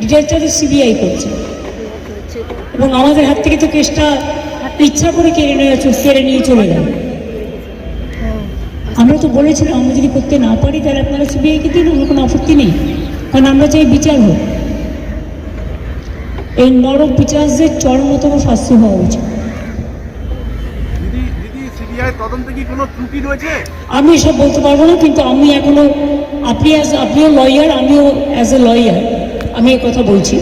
ডিটেলসটা তো সিবিআই করছে। এবং আমাদের হাত থেকে তো কেসটা ইচ্ছা করে কেড়ে নিয়ে কেড়ে নিয়ে চলে যাবে আমরা তো বলেছিলাম আমরা যদি করতে না পারি তাহলে আপনারা সিবিআইকে দিন আমার কোনো আপত্তি নেই। কারণ আমরা চাই বিচার হোক। এই নরক বিচারদের চরমতম শাস্তি হওয়া উচিত। দিদি দিদি সিবিআই তদন্তে কি কোনো ত্রুটি রয়েছে? আমি এসব বলতে পারব না কিন্তু আমি এখনও আপনি অ্যাজ আপনিও লয়ার আমিও অ্যাজ এ লয়ার আমি এ কথা বলছি।